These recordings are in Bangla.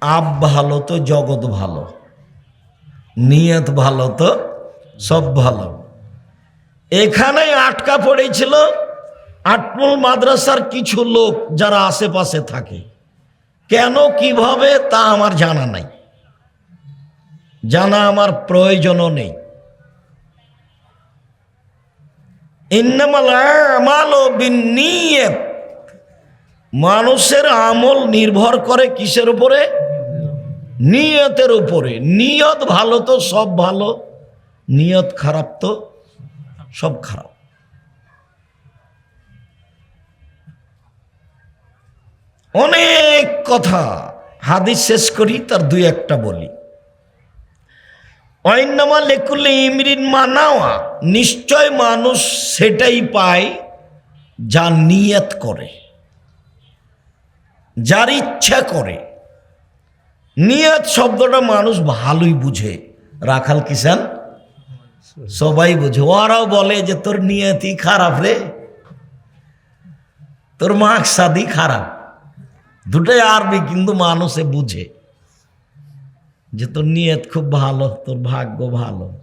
আপ ভালো তো জগৎ ভালো, নিয়ত ভালো তো সব ভালো। এখানেই আটকা পড়েছিল আটমুল মাদ্রাসার কিছু লোক যারা আশেপাশে থাকে। কেন, কীভাবে, তা আমার জানা নাই। জানা আমার প্রয়োজনও নেই। ইন্নামাল আমালু বিন্নিয়াত মানুষের আমল নির্ভর করে কিসের উপরে? নিয়তের উপরে। নিয়ত ভালো তো, সব ভালো। নিয়ত খারাপ তো, সব খারাপ। অনেক কথা হাদিস শেষ করি, তার দুই একটা বলি। অন্যমা লেকুলে ইমরিন মানাওয়া, নিশ্চয় মানুষ সেটাই পায় যা নিয়ত করে। যার ইচ্ছা করে। নিয়ত শব্দটা মানুষ ভালোই বুঝে। রাখাল কিষান সবাই বুঝে। ওরাও বলে যে, তোর নিয়তই খারাপ রে। তোর মাকসাদি খারাপ। দুটোই আরবি, কিন্তু মানুষে বুঝে যে, তোর নিয়ত খুব ভালো, তোর ভাগ্য ভালো।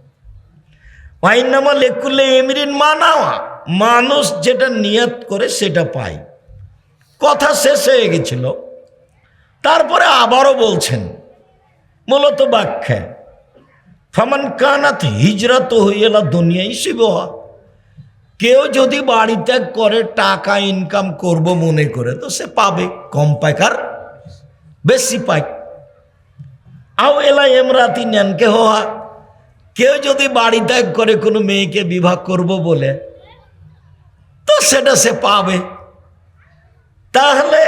ওয়াইনামা লেকুলে এমরিন মানাওয়া। মানুষ যেটা নিয়ত করে, সেটা পায়। কথা শেষ হয়ে গেছিল। তারপরে আবারও বলছেন, মূলত ব্যাখ্যা, ফমান কানাত হিজরত হইয়েলা দুনিয়াই শিবহা। কেউ যদি বাড়ি ত্যাগ করে, টাকা ইনকাম করব মনে করে, তো সে পাবে কম পাইকার বেশি পায়। আও এলা এমরাতি নেনকে হওয়া কেউ যদি বাড়ি ত্যাগ করে, কোনো মেয়েকে বিবাহ করব বলে, তো সেটা সে পাবে। তাহলে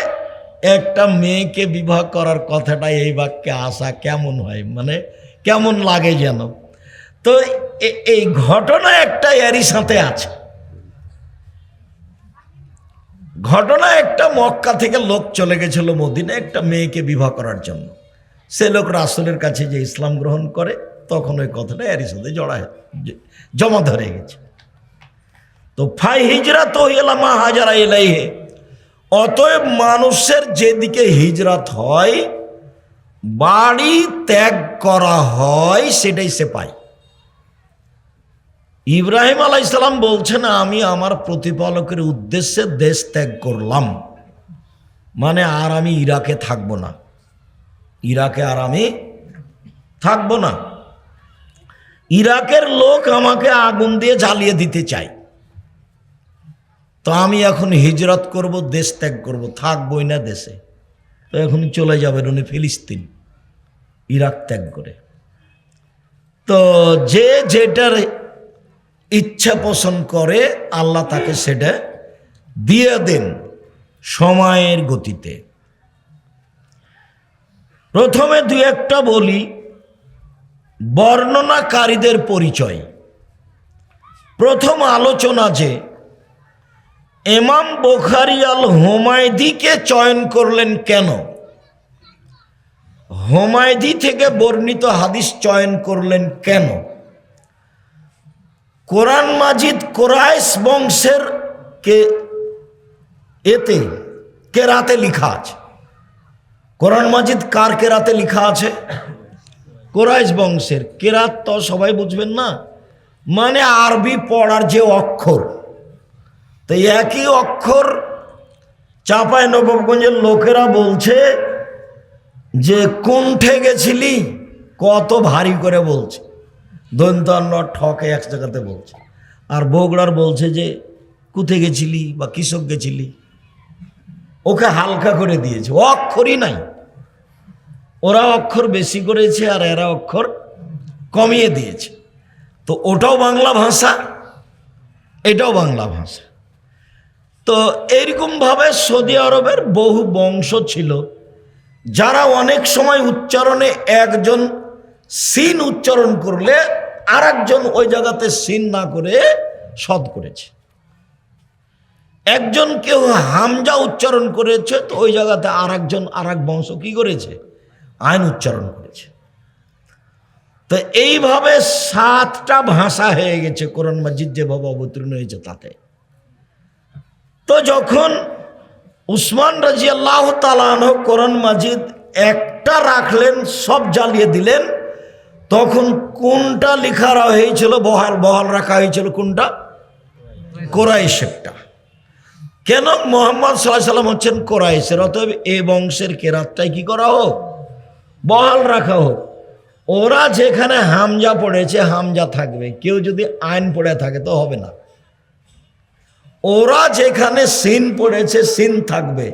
একটা মেয়েকে বিবাহ করার কথাটা এই বাক্যে আসা কেমন হয়? মানে কেমন লাগে যেন? তো এই ঘটনা একটা এরই সাথে আছে। ঘটনা একটা মক্কা থেকে লোক চলে গেছিল মদিনা একটা মেয়েকে বিবাহ করার জন্য। সে লোক রাসুলের কাছে যে ইসলাম গ্রহণ করে, তখন ওই কথাটা এরই সাথে জড়া জমা ধরে গেছে। তো ফাই হিজরা তো এলাম হাজারা এলাইহে অতএব মানুষের যেদিকে হিজরত হয়, বাড়ি ত্যাগ করা হয়, সেটাই সে পায়। ইব্রাহিম আলাইসালাম বলছেন আমি আমার প্রতিপালকের উদ্দেশ্যে দেশ ত্যাগ করলাম। মানে আর আমি ইরাকে থাকব না। ইরাকে আর আমি থাকব না। ইরাকের লোক আমাকে আগুন দিয়ে জ্বালিয়ে দিতে চায়। তো আমি এখন হিজরত করব, দেশ ত্যাগ করব, থাকবই না দেশে। তো এখন চলে যাবেন উনি ফিলিস্তিন, ইরাক ত্যাগ করে। তো যে যেটার ইচ্ছা পোষণ করে, আল্লাহ তাকে সেটা দিয়ে দেন সময়ের গতিতে। প্রথমে দুই একটা বলি, বর্ণনাকারীদের পরিচয়। প্রথম আলোচনা যে এমাম বোখারি আল হোমায়দিকে চয়ন করলেন কেন? হোমায়দি থেকে বর্ণিত হাদিস চয়ন করলেন কেন? কোরআন মাজিদ কোরাইশ বংশের কে এতে কেরাতে লিখা আছে? কোরআন মাজিদ কার কেরাতে লিখা আছে? কোরাইশ বংশের। কেরাত তো সবাই বুঝবেন না। মানে আরবি পড়ার যে অক্ষর। তো একই অক্ষর চাপায় নবাবগঞ্জের লোকেরা বলছে যে, কুণ্ঠে গেছিলি, কত ভারী করে বলছে। দৈন্তান্ন ঠকে এক জায়গাতে বলছে। আর বগুড়ার বলছে যে, কুথে গেছিলি বা কৃষক গেছিলি? ওকে হালকা করে দিয়েছে। ও অক্ষরই নাই। ওরা অক্ষর বেশি করেছে আর এরা অক্ষর কমিয়ে দিয়েছে। তো ওটাও বাংলা ভাষা, এটাও বাংলা ভাষা। তো এইরকমভাবে সৌদি আরবের বহু বংশ ছিল, যারা অনেক সময় উচ্চারণে একজন সিন উচ্চারণ করলে আর একজন ওই জায়গাতে সিন না করে সদ করেছে। একজন কেউ হামজা উচ্চারণ করেছে তো ওই জায়গাতে আর একজন আর এক বংশ কি করেছে? আইন উচ্চারণ করেছে। তো এইভাবে সাতটা ভাষা হয়ে গেছে কোরআন মাজিদ যেভাবে অবতীর্ণ হয়েছে তাতে। তো যখন উসমান রাজি আল্লাহ তালান কোরআন মাজিদ একটা রাখলেন, সব জ্বালিয়ে দিলেন, তখন কোনটা লেখা হয়েছিল, বহাল বহাল রাখা হয়েছিল কোনটা? কোরাইশেরটা। কেন? মোহাম্মদ সাল্লাহ সাল্লাম হচ্ছেন কোরাইশের, অতএব এ বংশের কেরাতটাই কি করা হোক? বহাল রাখা হোক। ওরা যেখানে হামজা পড়েছে, হামজা থাকবে। কেউ যদি আইন পড়ে থাকে তো হবে না। ওরা যেখানে সিন পড়েছে, সিন থাকবে।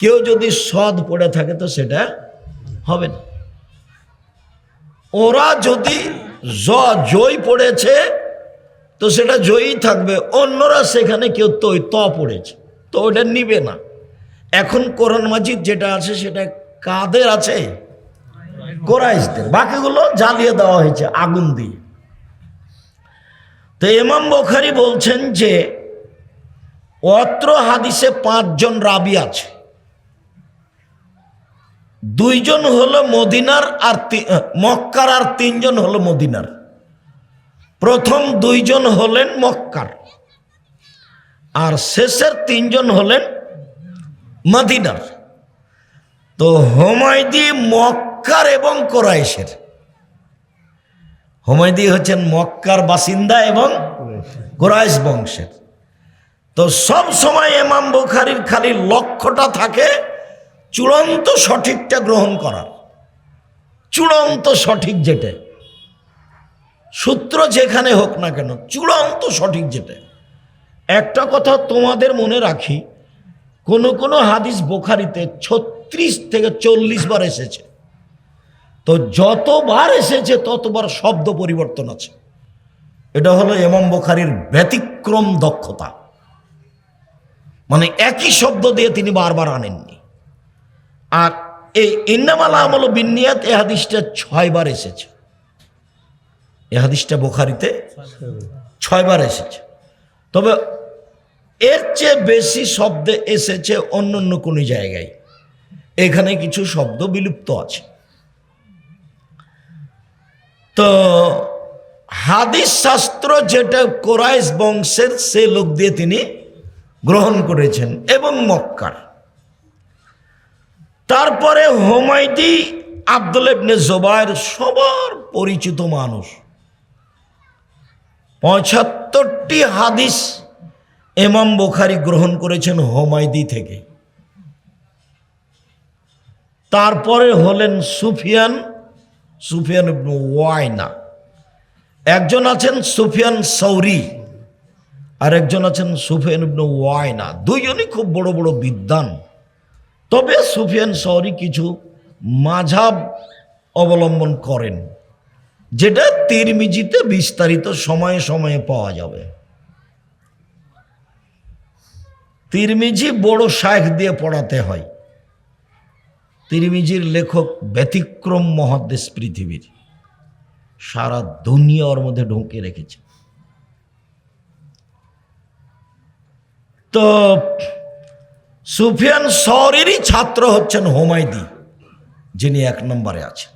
কেউ যদি সদ পড়ে থাকে তো সেটা হবে না। ওরা যদি জ জয় পড়েছে, তো সেটা জয়ই থাকবে। অন্যরা সেখানে কেউ তৈ, ত পড়েছে, তো ওটা নিবে না। এখন কোরআন মাজিদ যেটা আছে সেটা কাদের আছে? কোরাইশদের। বাকিগুলো জ্বালিয়ে দেওয়া হয়েছে আগুন দিয়ে। তো ইমাম বখারি বলছেন যে অত্র হাদিসে পাঁচজন রাবি আছে। দুইজন হলো মদিনার আর মক্কার আর তিনজন হলো মদিনার। প্রথম দুইজন হলেন মক্কার। আর শেষের তিনজন হলেন মদিনার। তো হোমায়দি মক্কার এবং কোরাইশের। হোমায়দি হচ্ছেন মক্কার বাসিন্দা এবং কোরাইশ বংশের। তো সব সময় এমাম বুখারির খালি লক্ষ্যটা থাকে চূড়ান্ত সঠিকটা গ্রহণ করার। চূড়ান্ত সঠিক যেটা। সূত্র যেখানে হোক না কেন, চূড়ান্ত সঠিক যেটা। একটা কথা তোমাদের মনে রাখি, কোনো কোনো হাদিস বোখারিতে ছত্রিশ থেকে চল্লিশ বার এসেছে। তো যতবার এসেছে, ততবার শব্দ পরিবর্তন আছে। এটা হলো এমাম বোখারির ব্যতিক্রম দক্ষতা। মানে একই শব্দ দিয়ে তিনি বারবার আনেননি। আর এই ইন্নামাল আমল বিনিয়াত এ হাদিসটা ছয়বার এসেছে। এ হাদিসটা বোখারিতে ছয়বার এসেছে। তবে এর চেয়ে বেশি শব্দে এসেছে অন্য অন্য কোনো জায়গায়। এখানে কিছু শব্দ বিলুপ্ত আছে। তো হাদিস শাস্ত্র যেটা কোরাইশ বংশের, সে লোক দিয়ে তিনি গ্রহণ করেছেন এবং মক্কার। তারপরে হোমাইদি আব্দুল ইবনে জোবায়ের সবার পরিচিত মানুষ। পঁচাত্তরটি হাদিস এমাম বুখারি গ্রহণ করেছেন হোমাইদি থেকে। তারপরে হলেন সুফিয়ান সুফিয়ান ওয়াইনা। একজন আছেন সুফিয়ান সৌরি। আর একজন আছেন সুফিয়ান ইবনু ওয়াইনা। দুইজনই খুব বড় বড় বিদ্বান। তবে সুফিয়ান সৌরি কিছু মাঝাব অবলম্বন করেন, যেটা তিরমিজিতে বিস্তারিত সময়ে সময়ে পাওয়া যাবে। তিরমিজি বড় শায়েখ দিয়ে পড়াতে হয়। তিরমিজির লেখক ব্যতিক্রম মহাদেশ পৃথিবীর, সারা দুনিয়া ওর মধ্যে ঢুকে রেখেছে তো সুফিয়ান শহরেরই ছাত্র হচ্ছেন হোমাইদি যিনি এক নম্বরে আছেন।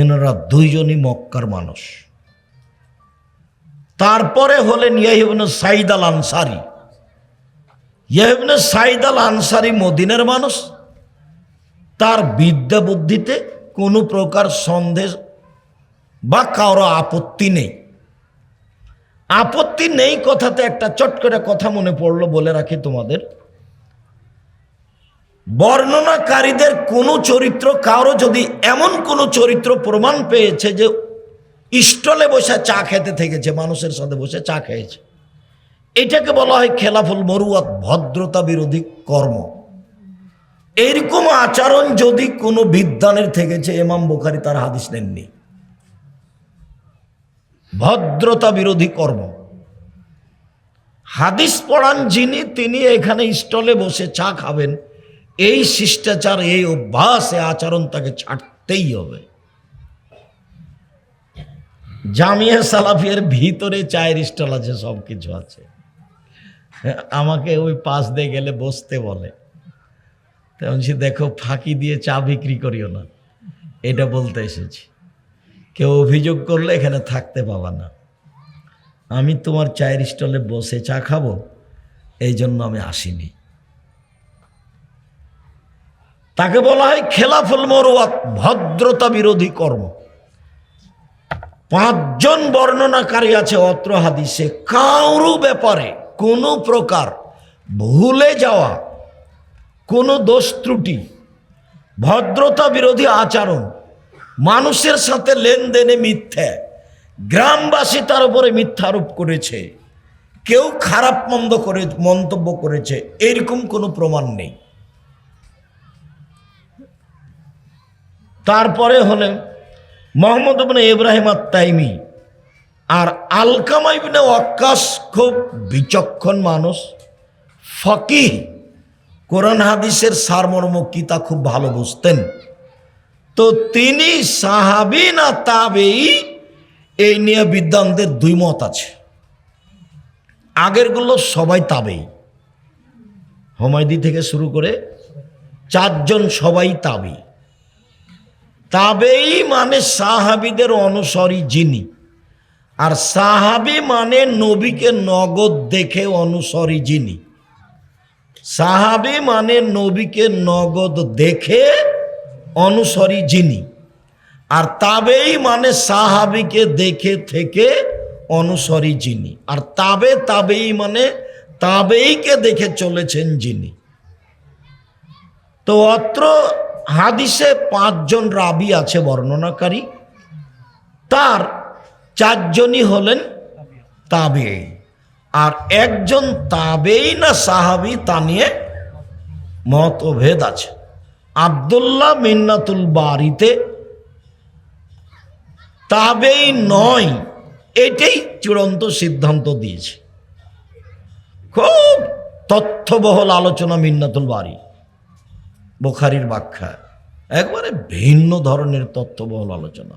এনারা দুইজনই মক্কার মানুষ। তারপরে হলেন ইয়াহিবন সাইদ আল আনসারি ইয়াহিবন সাইদ আল আনসারি মদিনের মানুষ। তার বিদ্যা বুদ্ধিতে কোনো প্রকার সন্দেহ বা কারও আপত্তি নেই। আপত্তি নেই কথাতে, একটা চট করে কথা মনে পড়ল বলে রাখি তোমাদের। বর্ণনাকারীদের কোনো চরিত্র, কারও যদি এমন কোনো চরিত্র প্রমাণ পেয়েছে যে স্টলে বসে চা খেতে থেকেছে, মানুষের সাথে বসে চা খেয়েছে, এটাকে বলা হয় খেলাফুল মরুয়াত, ভদ্রতা বিরোধী কর্ম। এইরকম আচরণ যদি কোনো বিদ্যানের থেকেছে এমাম বোখারি তার হাদিস নেননি। ভদ্রতা বিরোধী কর্ম। হাদিস পড়ান যিনি তিনি এখানে স্টলে বসে চা খাবেন। এই শিষ্টাচার এই অভ্যাস এই আচরণ তাকে ছাড়তেই হবে। জামিয়া সালাফিয়ার ভিতরে চায়ের স্টল আছে সব কিছু আছে। আমাকে ওই পাশ দিয়ে গেলে বসতে বলে। তো আমি বলছি, দেখো ফাঁকি দিয়ে চা বিক্রি করিও না। এটা বলতে এসেছি। কেউ অভিযোগ করলে এখানে থাকতে পাবা না। আমি তোমার চায়ের স্টলে বসে চা খাব, এই জন্য আমি আসিনি। তাকে বলা হয় খেলাফুল মরুয়াত, ভদ্রতা বিরোধী কর্ম। পাঁচজন বর্ণনাকারী আছে, অত্র হাদিসে, কারু ব্যাপারে কোনো প্রকার ভুলে যাওয়া, কোনো দোষ ত্রুটি, ভদ্রতা বিরোধী আচরণ মানুষের সাথে লেনদেনে মিথ্যা। গ্রামবাসী তার উপরে মিথ্যারোপ করেছে। কেউ খারাপ মন্দ করে, মন্তব্য করেছে। এরকম কোনো প্রমাণ নেই। তারপরে হলেন মোহাম্মদ ইবনে ইব্রাহিম আত তাইমি আর আলকামা ইবনে ওয়াক্কাস খুব বিচক্ষণ মানুষ। ফকিহ, কোরআন হাদিসের সারমর্ম কি তা খুব ভালো বুঝতেন। তো তিনি সাহাবি না তাবেই এই নিয়ে বিদ্বানদের দুই মত আছে। আগেরগুলো সবাই তাবেই। হমায়দি থেকে শুরু করে চারজন সবাই তাবেই। তাবেই মানে সাহাবিদের অনুসরী যিনি, আর সাহাবি মানে নবীকে নগদ দেখে অনুসরী যিনি। সাহাবি মানে নবীকে নগদ দেখে অনুসরী যিনি। আর তাবেই মানে সাহাবিকে দেখে থেকে অনুসরী যিনি। আর তাবে তাবেই মানে তাবেইকে দেখে চলেছেন যিনি। তো অত্র হাদিসে পাঁচজন রাবি আছে বর্ণনাকারী। তার চারজনই হলেন তাবে। আর একজন তাবেই না সাহাবি তা নিয়ে মতভেদ আছে। আবদুল্লাহ মিন্নাতুল বাড়িতে তাবেই নয়, এটাই চূড়ান্ত সিদ্ধান্ত দিয়েছে। খুব তথ্যবহল আলোচনা মিন্নাতুল বাড়ি বোখারির ব্যাখ্যা, একবারে ভিন্ন ধরনের তথ্যবহল আলোচনা।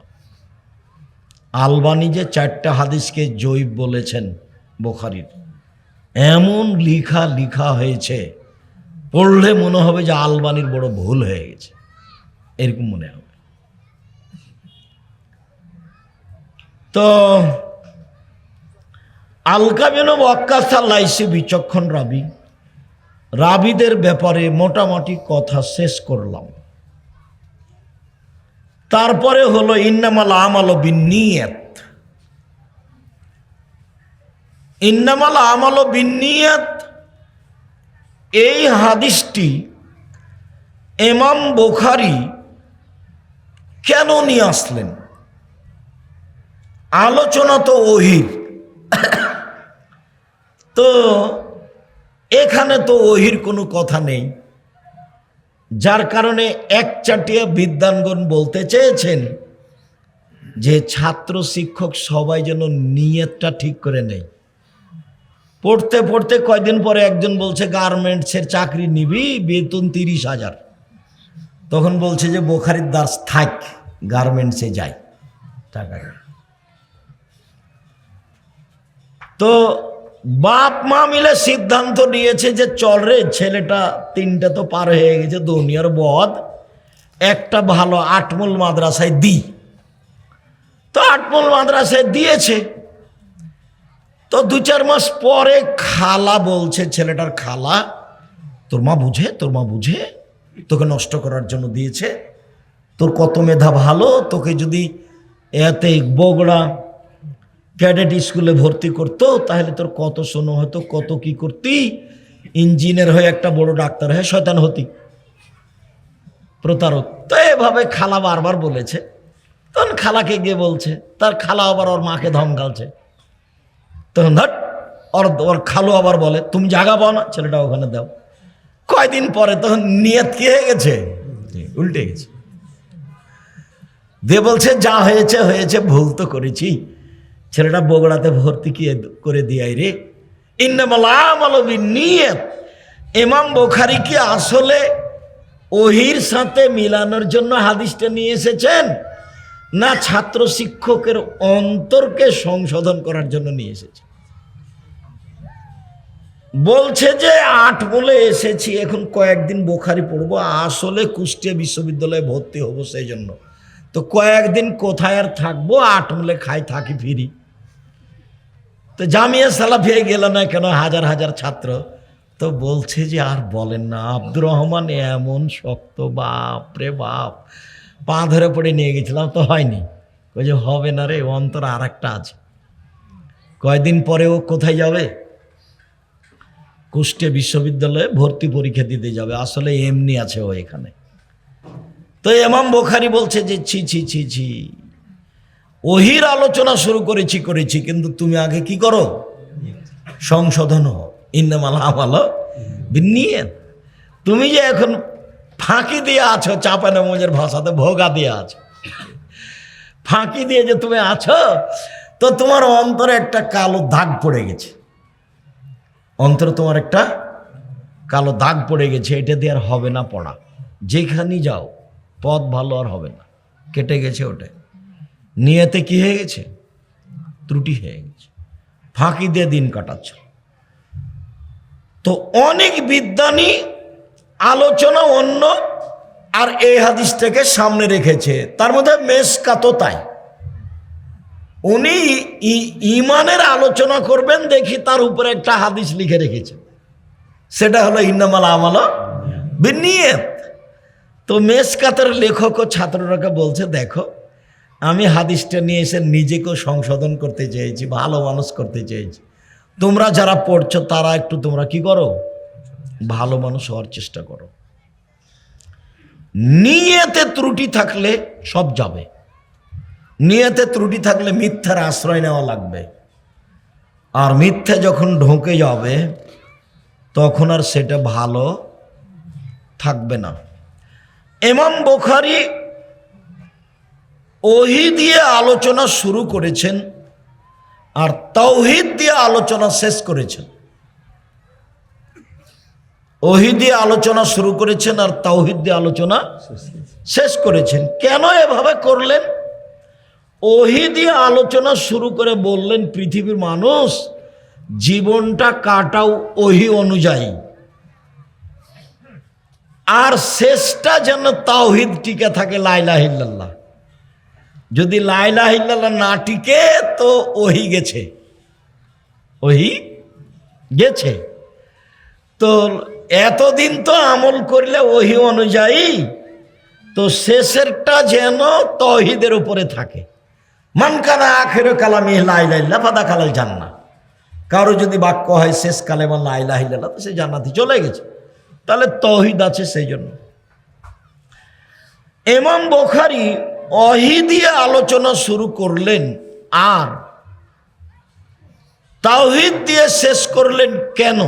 আলবানি যে চারটা হাদিসকে জৈব বলেছেন বোখারির, এমন লিখা লিখা হয়েছে পড়লে মনে হবে যে আলবানির বড় ভুল হয়ে গেছে। এরকম মনে হবে। তো আলকাবিন লাইসি বিচক্ষণ রাবি। রাবিদের ব্যাপারে মোটামুটি কথা শেষ করলাম। তারপরে হলো ইন্নামাল আমাল বিনিয়ত ইন্নামাল আমাল বিনিয়ত এই হাদিসটি এমাম বোখারি কেন নিয়ে আসলেন? আলোচনা তো ওহির তো এখানে তো ওহির কোনো কথা নেই। যার কারণে এক চাটিয়া বিদ্যানগণ বলতে চেয়েছেন যে ছাত্র শিক্ষক সবাই যেন নিয়তটা ঠিক করে নেয়। পড়তে পড়তে কয়দিন পরে একজন বলছে, গার্মেন্টসের চাকরি নিবি, বেতন তিরিশ হাজার। তখন বলছে যে, বোখারির দাস থাক, গার্মেন্টসে যাই। টাকা তো বাপ মা মিলে সিদ্ধান্ত নিয়েছে যে, চল রে, ছেলেটা তিনটা তো পার হয়ে গেছে, দুনিয়ার বদ। একটা ভালো আটমূল মাদ্রাসায় দি। তো আটমূল মাদ্রাসায় দিয়েছে। তো দু চার মাস পরে খালা বলছে, ছেলেটার খালা, তোর মা বুঝে, তোর মা বুঝে, তোকে নষ্ট করার জন্য দিয়েছে, তোর কত মেধা ভালো, তোকে যদি এতে বগড়া ক্যাডেট স্কুলে ভর্তি করতো, তাহলে তোর কত শোনো হতো, কত কি করতি, ইঞ্জিনিয়ার হয়ে একটা বড় ডাক্তার হয়ে শয়তান হতি। প্রতারক। তো এভাবে খালা বারবার বলেছে। তখন খালাকে গিয়ে বলছে, তার খালা আবার ওর মাকে ধমকালছে। তখন ধট ওর ওর খালু আবার বলে, তুমি জাগা পাও না, ছেলেটা ওখানে দাও। কয়দিন পরে তখন নিয়ত কি হয়ে গেছে? উল্টে গেছে। দিয়ে বলছে, যা হয়েছে হয়েছে, ভুল তো করেছি। ছেলেটা বগড়াতে ভর্তি কি করে দিয়াই রে। নিয়ত ইমাম বোখারি কি আসলে ওহির সাথে মিলানোর জন্য হাদিসটা নিয়ে এসেছেন? না ছাত্র শিক্ষকের অন্তরকে সংশোধন করার জন্য নিয়ে এসেছে। বলছে যে আট বলে এসেছি, এখন কয়েকদিন বোখারি পড়ব, আসলে কুষ্টিয়া বিশ্ববিদ্যালয়ে ভর্তি হব সেই জন্য। তো কয়েকদিন কোথায় আর থাকব, আট মূলে খাই, থাকি ফিরি। তো জামিয়া সালাফিয়ে গেল না কেন, হাজার হাজার ছাত্র। তো বলছে যে আর বলেন না, আব্দুর রহমান এমন শক্ত বাপ রে বাপ। পা ধরে পড়ে নিয়ে গেছিলাম, তো হয়নি। ওই যে হবে না রে অন্তর আর একটা আছে। কয়দিন পরে ও কোথায় যাবে? কুষ্টে বিশ্ববিদ্যালয়ে ভর্তি পরীক্ষা দিতে যাবে। আসলে এমনি আছে ও এখানে। তো এমাম বোখারি বলছে যে, ছি ছি ছি ছি। ওহির আলোচনা শুরু করেছি করেছি, কিন্তু তুমি আগে কি করো? সংশোধন হও। ইন্নামাল আমাল নিয়ে তুমি যে এখন ফাঁকি দিয়ে আছো, চাপানো মজের ভাষাতে ভোগা দিয়ে আছো। ফাঁকি দিয়ে যে তুমি আছো, তো তোমার অন্তরে একটা কালো দাগ পড়ে গেছে। অন্তরে তোমার একটা কালো দাগ পড়ে গেছে, এটা দিয়ে আর হবে না পড়া। যেখানেই যাও, পথ ভালো আর হবে না। কেটে গেছে ওটা নিয়েতে কি হয়ে গেছে? ত্রুটি হয়ে গেছে। ফাঁকি দিয়ে দিন কাটাচ্ছ। তো অনেক বিদ্যানী আলোচনা অন্য, আর এই হাদিসটাকে সামনে রেখেছে। তার মধ্যে মেসকাতো তাই। উনি ইমানের আলোচনা করবেন, দেখি তার উপরে একটা হাদিস লিখে রেখেছে। সেটা হলো ইন্নামাল আমাল বিনিয়ত। তো মেসকাতের লেখক ও ছাত্ররাকে বলছে, দেখো, আমি হাদিসটা নিয়ে এসে নিজেকেও সংশোধন করতে চেয়েছি, ভালো মানুষ করতে চেয়েছি। তোমরা যারা পড়ছো, তারা একটু তোমরা কি করো? ভালো মানুষ হওয়ার চেষ্টা করো। নিয়েতে ত্রুটি থাকলে সব যাবে। নিয়েতে ত্রুটি থাকলে মিথ্যার আশ্রয় নেওয়া লাগবে। আর মিথ্যে যখন ঢোকে যাবে, তখন আর সেটা ভালো থাকবে না। এমাম বোখারি ওহি দিয়ে আলোচনা শুরু করেছেন আর তৌহিদ দিয়ে আলোচনা শেষ করেছেন। ওহি দিয়ে আলোচনা শুরু করেছেন আর তাওহিদ দিয়ে আলোচনা শেষ করেছেন। কেন এভাবে করলেন? ওহি দিয়ে আলোচনা শুরু করে বললেন, পৃথিবীর মানুষ জীবনটা কাটাও ওহি অনুযায়ী। আর শেষটা যেন তাওহিদ টিকে থাকে লাইলা হিল্লাল্লাহ যদি লাইলা হিল্লাল্লাহ না টিকে, তো ওহি গেছে। ওহি গেছে। তো এতদিন তো আমল করলে ওহি অনুযায়ী তো শেষেরটা যেন তহিদের উপরে থাকে। মানকানা আখের কালামি লাইলাইল্লা ফাদা কালাল জান্না কারও যদি বাক্য হয় শেষ কালে বা লাইলা হিল্লা তো সে জান্নাতি চলে গেছে। তাহলে তহিদ আছে সেই জন্য এমাম বোখারি অহি দিয়ে আলোচনা শুরু করলেন, আর তাওহিদ দিয়ে শেষ করলেন কেন?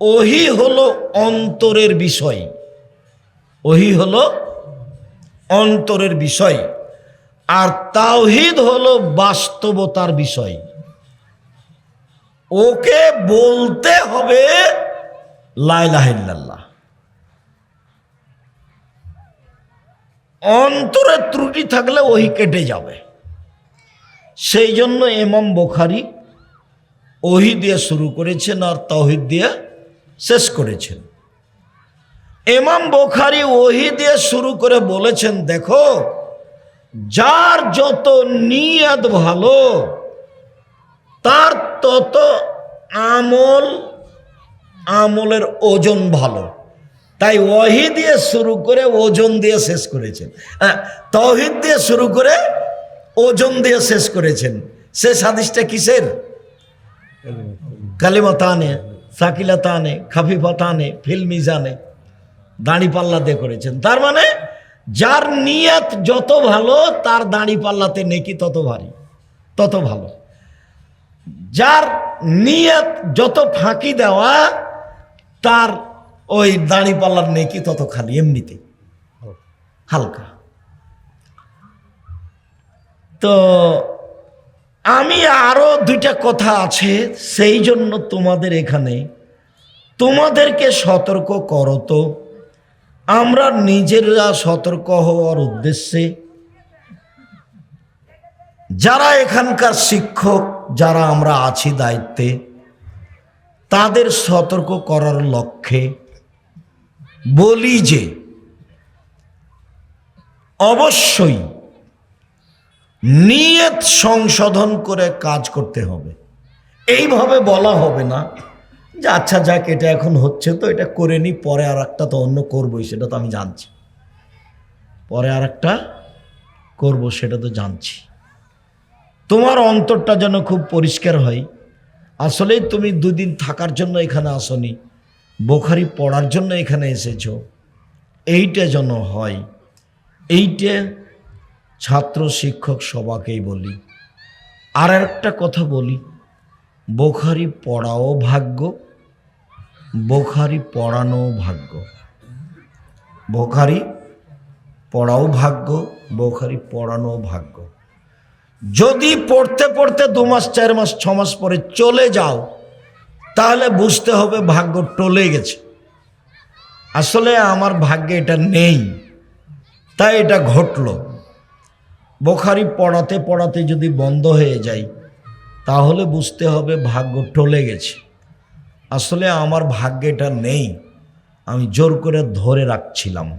ওহি হলো অন্তরের বিষয়। ওহি হলো অন্তরের বিষয়। আর তাওহিদ হলো বাস্তবতার বিষয়। ওকে বলতে হবে লাইলাহিল্লাহ অন্তরে ত্রুটি থাকলে ওহি কেটে যাবে। সেই জন্য এমাম বোখারি ওহি দিয়ে শুরু করেছেন আর তহিদ দিয়ে শেষ করেছেন। এমাম বোখারি ওহি দিয়ে শুরু করে বলেছেন দেখো যার যত নিয়াদ ভালো তার তত আমল আমলের ওজন ভালো। তাই ওহি দিয়ে শুরু করে ওজন দিয়ে শেষ করেছেন। হ্যাঁ, তহিদ দিয়ে শুরু করে ওজন দিয়ে শেষ করেছেন। শেষ হাদিসটা কিসের? কালিমতানে সাকিলাতানে খাফিফাতানে ফিলমিজানে দাড়ি পাল্লা দিয়ে করেছেন। তার মানে যার নিয়ত যত ভালো তার দাড়ি পাল্লাতে নেকি তত ভারী তত ভালো। যার নিয়ত যত ফাঁকি দেওয়া তার ওই দাড়ি পাল্লার নেকি তত খালি এমনিতে হালকা। তো আমি আরও দুইটা কথা আছে, সেই জন্য তোমাদের এখানে। তোমাদেরকে সতর্ক করো তো। আমরা নিজেরা সতর্ক হওয়ার উদ্দেশ্যে যারা এখানকার শিক্ষক, যারা আমরা আছি দায়িত্বে, তাদের সতর্ক করার লক্ষ্যে বলি যে, অবশ্যই নিয়ত সংশোধন করে কাজ করতে হবে। এইভাবে বলা হবে না যে আচ্ছা যাক, এটা এখন হচ্ছে তো, এটা করে নি, পরে আর একটা তো অন্য করবোই, সেটা তো আমি জানছি। পরে আর একটা করব, সেটা তো জানছি। তোমার অন্তরটা যেন খুব পরিষ্কার হয়। আসলেই তুমি দুদিন থাকার জন্য এখানে আসনি, বোখারি পড়ার জন্য এখানে এসেছ। এইটা যেন হয়। এইটা ছাত্র শিক্ষক সবাকেই বলি। আর একটা কথা বলি, বোখারি পড়াও ভাগ্য, বোখারি পড়ানো ভাগ্য। বোখারি পড়াও ভাগ্য, বোখারি পড়ানো ভাগ্য। যদি পড়তে পড়তে দু মাস, চার মাস, ছ মাস পরে চলে যাও, তাহলে বুঝতে হবে ভাগ্য টলে গেছে। আসলে আমার ভাগ্যে এটা নেই, তাই এটা ঘটলো। বোখারি পড়াতে পড়াতে যদি বন্ধ হয়ে যায় তাহলে বুঝতে হবে ভাগ্য টলে গেছে। আসলে আমার ভাগ্যটা নেই, আমি জোর করে ধরে রাখছিলাম।